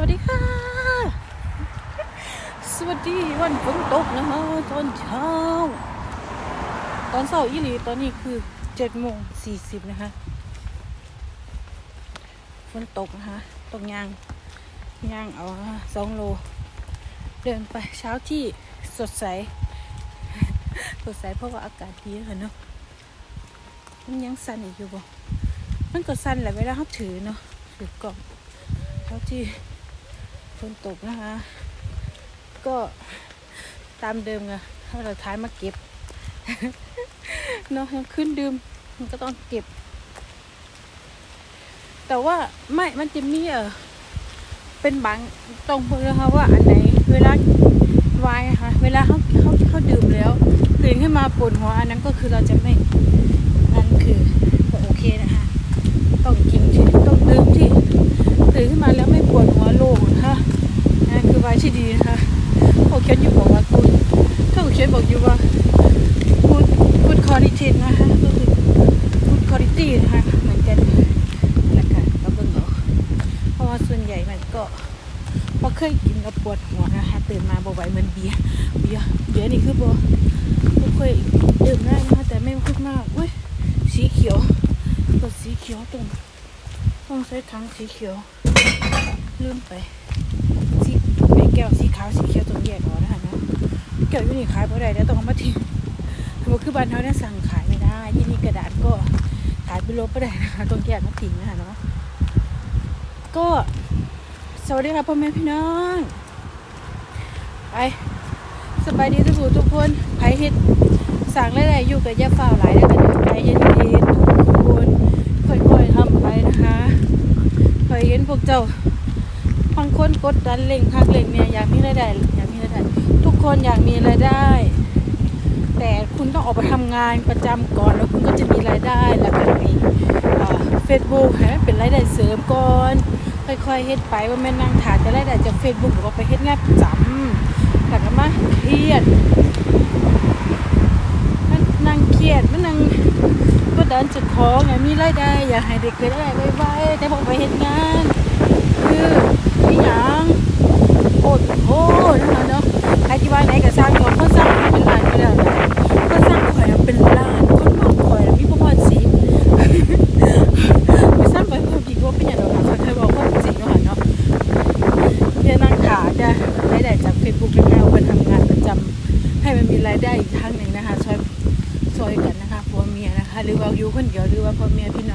วัสดีค่ะ สวัสดีวันฝนตกนะคะตอนเช้า ตอนเช้าอีหลีตอนนี้คือเจ็ดโมงสี่สิบนะคะฝนตกนะคะตกยางยางเอาสองโล เดินไปเช้าที่สดใส สดใสเพราะว่าอากาศดีค่ะเนาะมันยังสั่นอีกอยู่บ่มันก็สั่นแหละเวลาเขาถือเนาะถือกล่องเท่าที่ ฝนตกนะคะ ก็ตามเดิมไงถ้าเราท้ายมาเก็บเนาะยังขึ้นดื่มมันก็ต้องเก็บ แต่ว่าไม่มันจะมีเออเป็นบางตรงเพื่อค่ะว่าอันไหนเวลาวายค่ะ เวลาเขาเขาเขาดื่มแล้วตื่นขึ้นมาปวดหัวอันนั้นก็คือเราจะไม่นั่นคือโอเคนะคะ ต้องกินที่ต้องดื่มที่ตื่นขึ้นมาแล้วไม่ปวดหัวโล่งนะคะนั่นคือไวน์ ที่ดีนะคะเขาเขียนอยู่บอกว่าคุณเขาเขียนบอกอยู่ว่า good good quality นะคะก็คือ good quality นะคะเหมือนกันแล้วกันก็เบิ่งเอาเพราะว่าส่วนใหญ่มันก็พอเคยกินแล้วปวดหัวนะคะตื่นมาบ่ไหวเหมือนเบียร์เบียร์เบียร์นี่คือบ่บ่เคยดื่มได้นะแต่ไม่ค่อยมากอุ้ยสีเขียวตัวสีเขียวตรงต้องใช้ถังสีเขียวลืมไป แก้วสีขาวสีเขียวต้องแยกออกนะคะเนาะแก้วอยู่นี่ขายเพราะใดแล้วต้องมาทิ้งมันคือบ้านเขาเนี่ยสั่งขายไม่ได้ ที่นี่กระดาษก็ขายไปลบไม่ได้นะคะต้องแยกมาทิ้งนะคะเนาะก็สวัสดีค่ะพ่อแม่พี่น้องไปสบายดีทุกผู้ทุกคนไผเฮ็ดสั่งหลายๆอยู่กับยาฝ่าหลายแล้วกันใจเย็นๆทุกคนค่อยๆทำไปนะคะเคยเห็นพวกเจ้า บางคนกดดันเล่งคักเล่งเนี่ยอยากมีรายได้อยากมีรายได้ ทุกคนอยากมีรายได้ แต่คุณต้องออกไปทำงานประจำก่อนแล้วคุณก็จะมีรายได้แล้วก็มีเฟซบุ๊กให้มันเป็นรายได้เสริมก่อนค่อยๆเฮ็ดไปว่าแม่นั่งถาจะรายได้จากเฟซบุ๊กหรือว่าไปเฮ็ดงานประจำแต่ก็มาเครียดมันนั่งเครียดมันนั่งก็ดันจะขอไงมีรายได้อยากให้เด็กเกิดได้ไวๆแต่พอไปเห็นงาน คือ ที่หยังโอดโอ้นะเนาะใครที่ว่าไหนก็สร้างก่อนคนสร้างเป็นล้านไปแล้วนะคนสร้างข่อยเป็นล้านคนมากข่อยมีประมาณสีไปสร้างไปเพิ่มอีกว่าเป็นอย่างไรคะเคยบอกว่าจริงเนาะเนาะเรียนนั่งขาจะรายได้จากเฟซบุ๊กเป็นแนวไปทำงานประจำให้มันมีรายได้อีกทางหนึ่งนะคะช่วยช่วยกันนะคะผัวเมียนะคะ หรือว่าอยู่คนเดียวหรือว่าพ่อเมียพี่